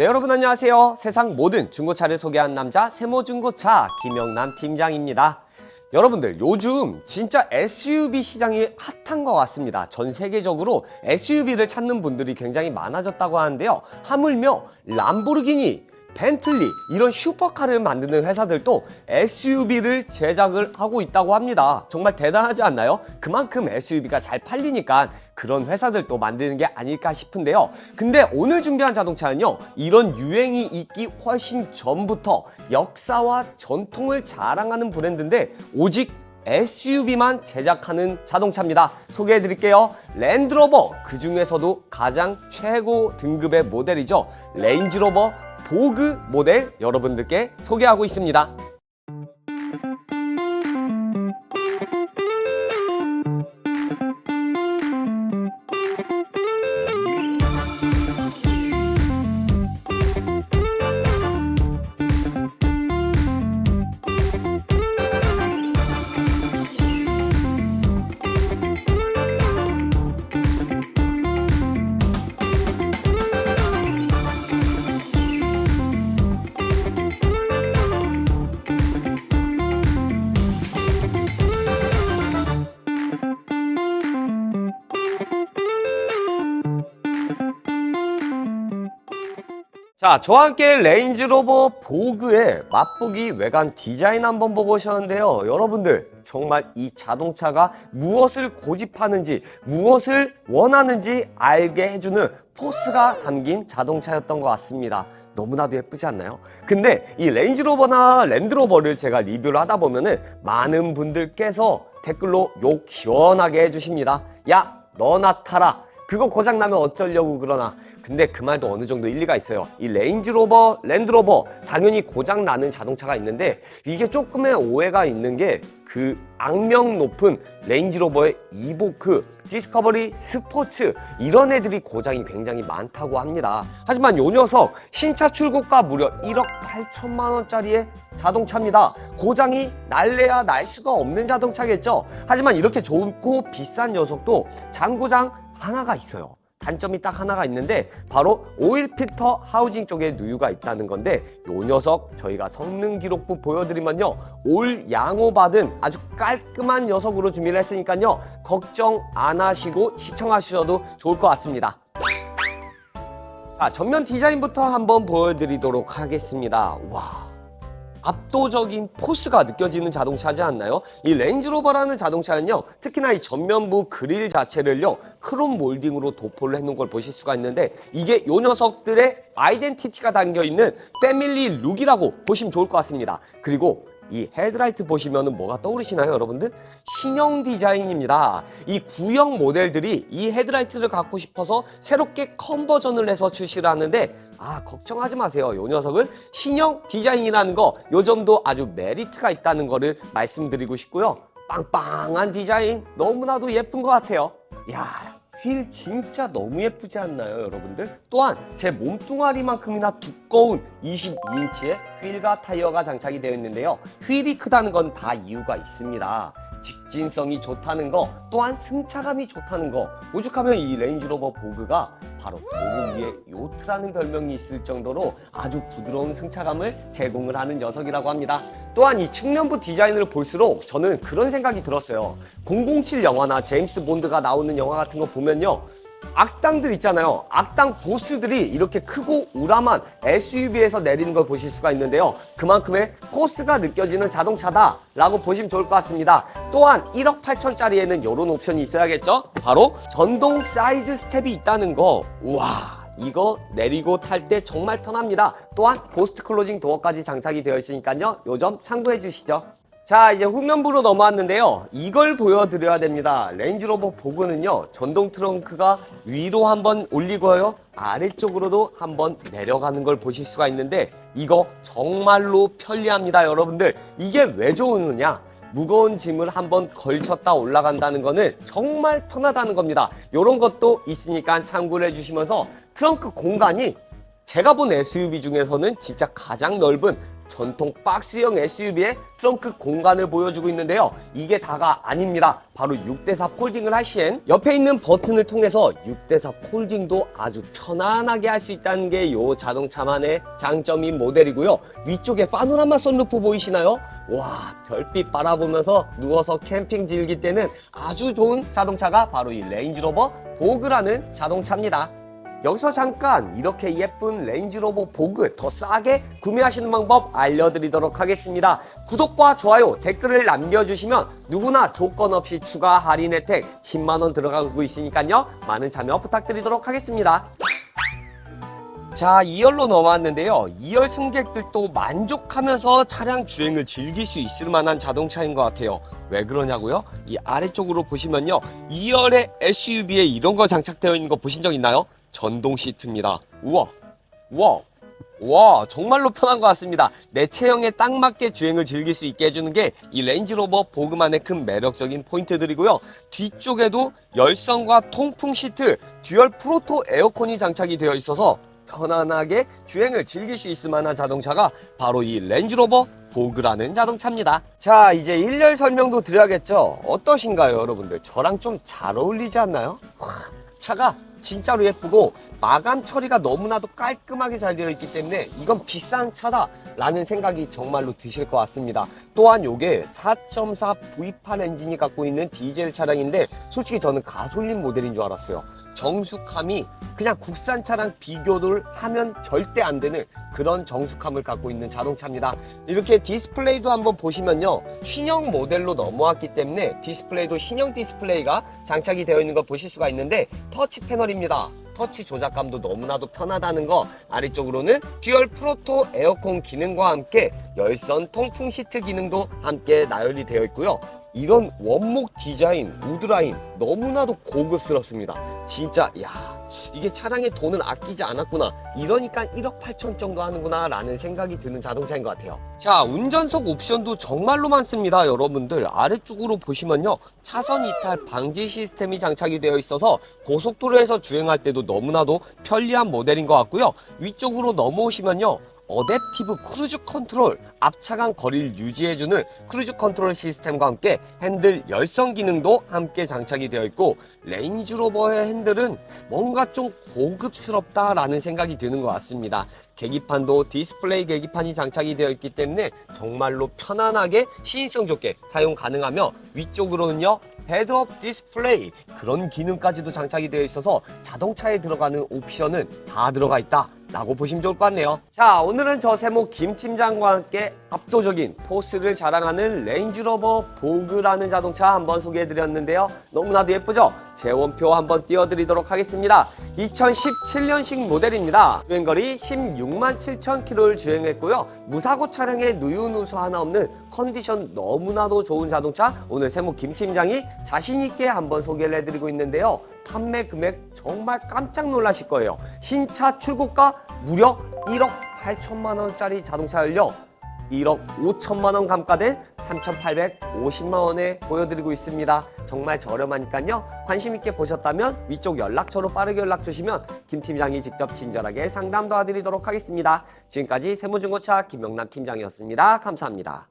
네, 여러분 안녕하세요. 세상 모든 중고차를 소개한 남자 세모중고차 김영남 팀장입니다. 여러분들 요즘 진짜 SUV 시장이 핫한 것 같습니다. 전 세계적으로 SUV를 찾는 분들이 굉장히 많아졌다고 하는데요. 하물며 람보르기니, 벤틀리 이런 슈퍼카를 만드는 회사들도 SUV를 제작을 하고 있다고 합니다. 정말 대단하지 않나요? 그만큼 SUV가 잘 팔리니까 그런 회사들도 만드는 게 아닐까 싶은데요. 근데 오늘 준비한 자동차는요. 이런 유행이 있기 훨씬 전부터 역사와 전통을 자랑하는 브랜드인데 오직 SUV만 제작하는 자동차입니다. 소개해 드릴게요. 랜드로버 그 중에서도 가장 최고 등급의 모델이죠. 레인지로버 보그 모델 여러분들께 소개하고 있습니다. 자, 저와 함께 레인지로버 보그의 맛보기 외관 디자인 한번 보고 오셨는데요. 여러분들, 정말 이 자동차가 무엇을 고집하는지, 무엇을 원하는지 알게 해주는 포스가 담긴 자동차였던 것 같습니다. 너무나도 예쁘지 않나요? 근데 이 레인지로버나 랜드로버를 제가 리뷰를 하다 보면은 많은 분들께서 댓글로 욕 시원하게 해주십니다. 야, 너나 타라. 그거 고장 나면 어쩌려고 그러나. 근데 그 말도 어느 정도 일리가 있어요. 이 레인지로버 랜드로버 당연히 고장 나는 자동차가 있는데 이게 조금의 오해가 있는 게 그 악명 높은 레인지로버의 이보크 디스커버리 스포츠 이런 애들이 고장이 굉장히 많다고 합니다. 하지만 요 녀석 신차 출고가 무려 1억 8천만 원짜리의 자동차입니다. 고장이 날래야 날 수가 없는 자동차겠죠. 하지만 이렇게 좋고 비싼 녀석도 장고장 하나가 있어요. 단점이 딱 하나가 있는데 바로 오일 필터 하우징 쪽에 누유가 있다는 건데 요 녀석 저희가 성능 기록부 보여드리면요 올 양호 받은 아주 깔끔한 녀석으로 준비를 했으니까요 걱정 안 하시고 시청하셔도 좋을 것 같습니다. 자 전면 디자인부터 한번 보여드리도록 하겠습니다. 와. 압도적인 포스가 느껴지는 자동차지 않나요? 이 레인지로버라는 자동차는요 특히나 이 전면부 그릴 자체를요 크롬 몰딩으로 도포를 해놓은 걸 보실 수가 있는데 이게 요 녀석들의 아이덴티티가 담겨있는 패밀리 룩이라고 보시면 좋을 것 같습니다 그리고 이 헤드라이트 보시면은 뭐가 떠오르시나요, 여러분들? 신형 디자인입니다. 이 구형 모델들이 이 헤드라이트를 갖고 싶어서 새롭게 컨버전을 해서 출시를 하는데 아, 걱정하지 마세요. 요 녀석은 신형 디자인이라는 거, 요 점도 아주 메리트가 있다는 거를 말씀드리고 싶고요. 빵빵한 디자인 너무나도 예쁜 것 같아요. 야, 휠 진짜 너무 예쁘지 않나요, 여러분들? 또한 제 몸뚱아리만큼이나 두꺼운 22인치의 휠과 타이어가 장착이 되어 있는데요. 휠이 크다는 건 다 이유가 있습니다. 직진성이 좋다는 거, 또한 승차감이 좋다는 거. 오죽하면 이 레인지로버 보그가 바로 도로 위에 요트라는 별명이 있을 정도로 아주 부드러운 승차감을 제공을 하는 녀석이라고 합니다. 또한 이 측면부 디자인을 볼수록 저는 그런 생각이 들었어요. 007 영화나 제임스 본드가 나오는 영화 같은 거 보면요. 악당들 있잖아요. 악당 보스들이 이렇게 크고 우람한 SUV에서 내리는 걸 보실 수가 있는데요. 그만큼의 포스가 느껴지는 자동차다 라고 보시면 좋을 것 같습니다. 또한 1억 8천짜리에는 이런 옵션이 있어야겠죠? 바로 전동 사이드 스텝이 있다는 거. 우와. 이거 내리고 탈 때 정말 편합니다. 또한 고스트 클로징 도어까지 장착이 되어 있으니까요. 요 점 참고해 주시죠. 자 이제 후면부로 넘어왔는데요. 이걸 보여드려야 됩니다. 레인지로버 보그는요 전동 트렁크가 위로 한번 올리고요. 아래쪽으로도 한번 내려가는 걸 보실 수가 있는데 이거 정말로 편리합니다 여러분들. 이게 왜 좋으느냐? 무거운 짐을 한번 걸쳤다 올라간다는 거는 정말 편하다는 겁니다. 이런 것도 있으니까 참고를 해주시면서 트렁크 공간이 제가 본 SUV 중에서는 진짜 가장 넓은 전통 박스형 SUV의 트렁크 공간을 보여주고 있는데요. 이게 다가 아닙니다. 바로 6대4 폴딩을 할 시엔 옆에 있는 버튼을 통해서 6대4 폴딩도 아주 편안하게 할 수 있다는 게 이 자동차만의 장점인 모델이고요. 위쪽에 파노라마 선루프 보이시나요? 와 별빛 바라보면서 누워서 캠핑 즐길 때는 아주 좋은 자동차가 바로 이 레인지로버 보그라는 자동차입니다. 여기서 잠깐 이렇게 예쁜 레인지로버 보그 더 싸게 구매하시는 방법 알려드리도록 하겠습니다. 구독과 좋아요, 댓글을 남겨주시면 누구나 조건 없이 추가 할인 혜택 10만원 들어가고 있으니까요. 많은 참여 부탁드리도록 하겠습니다. 자, 2열로 넘어왔는데요. 2열 승객들도 만족하면서 차량 주행을 즐길 수 있을 만한 자동차인 것 같아요. 왜 그러냐고요? 이 아래쪽으로 보시면요. 2열의 SUV에 이런 거 장착되어 있는 거 보신 적 있나요? 전동 시트입니다. 우와, 우와, 와 정말로 편한 것 같습니다. 내 체형에 딱 맞게 주행을 즐길 수 있게 해주는 게 이 렌즈로버 보그만의 큰 매력적인 포인트들이고요. 뒤쪽에도 열선과 통풍 시트, 듀얼 프로토 에어컨이 장착이 되어 있어서 편안하게 주행을 즐길 수 있을 만한 자동차가 바로 이 렌즈로버 보그라는 자동차입니다. 자, 이제 1열 설명도 드려야겠죠? 어떠신가요, 여러분들? 저랑 좀 잘 어울리지 않나요? 와, 차가 진짜로 예쁘고 마감 처리가 너무나도 깔끔하게 잘 되어 있기 때문에 이건 비싼 차다 라는 생각이 정말로 드실 것 같습니다. 또한 이게 4.4 V8 엔진이 갖고 있는 디젤 차량인데 솔직히 저는 가솔린 모델인 줄 알았어요. 정숙함이 그냥 국산 차랑 비교를 하면 절대 안 되는 그런 정숙함을 갖고 있는 자동차입니다. 이렇게 디스플레이도 한번 보시면요. 신형 모델로 넘어왔기 때문에 디스플레이도 신형 디스플레이가 장착이 되어 있는 거 보실 수가 있는데 터치 패널 입니다. 터치 조작감도 너무나도 편하다는 거 아래쪽으로는 듀얼 프로토 에어컨 기능과 함께 열선 통풍 시트 기능도 함께 나열이 되어 있고요. 이런 원목 디자인, 우드라인 너무나도 고급스럽습니다. 진짜 야 이게 차량에 돈을 아끼지 않았구나. 이러니까 1억 8천 정도 하는구나 라는 생각이 드는 자동차인 것 같아요. 자 운전석 옵션도 정말로 많습니다. 여러분들 아래쪽으로 보시면요. 차선 이탈 방지 시스템이 장착이 되어 있어서 고속도로에서 주행할 때도 너무나도 편리한 모델인 것 같고요. 위쪽으로 넘어오시면요. 어댑티브 크루즈 컨트롤 앞차간 거리를 유지해주는 크루즈 컨트롤 시스템과 함께 핸들 열선 기능도 함께 장착이 되어 있고 레인지로버의 핸들은 뭔가 좀 고급스럽다라는 생각이 드는 것 같습니다. 계기판도 디스플레이 계기판이 장착이 되어 있기 때문에 정말로 편안하게 시인성 좋게 사용 가능하며 위쪽으로는요 헤드업 디스플레이 그런 기능까지도 장착이 되어 있어서 자동차에 들어가는 옵션은 다 들어가 있다 라고 보시면 좋을 것 같네요. 자 오늘은 저 세모 김 팀장과 함께 압도적인 포스를 자랑하는 레인지로버 보그라는 자동차 한번 소개해 드렸는데요. 너무나도 예쁘죠? 재원표 한번 띄워드리도록 하겠습니다. 2017년식 모델입니다. 주행거리 16만 7천 킬로를 주행했고요. 무사고 차량에 누유누수 하나 없는 컨디션 너무나도 좋은 자동차. 오늘 세모 김 팀장이 자신 있게 한번 소개를 해드리고 있는데요. 판매 금액 정말 깜짝 놀라실 거예요. 신차 출고가 무려 1억 8천만 원짜리 자동차를요 1억 5천만 원 감가된 3,850만 원에 보여드리고 있습니다. 정말 저렴하니까요. 관심 있게 보셨다면 위쪽 연락처로 빠르게 연락 주시면 김 팀장이 직접 친절하게 상담 도와드리도록 하겠습니다. 지금까지 세무중고차 김영남 팀장이었습니다. 감사합니다.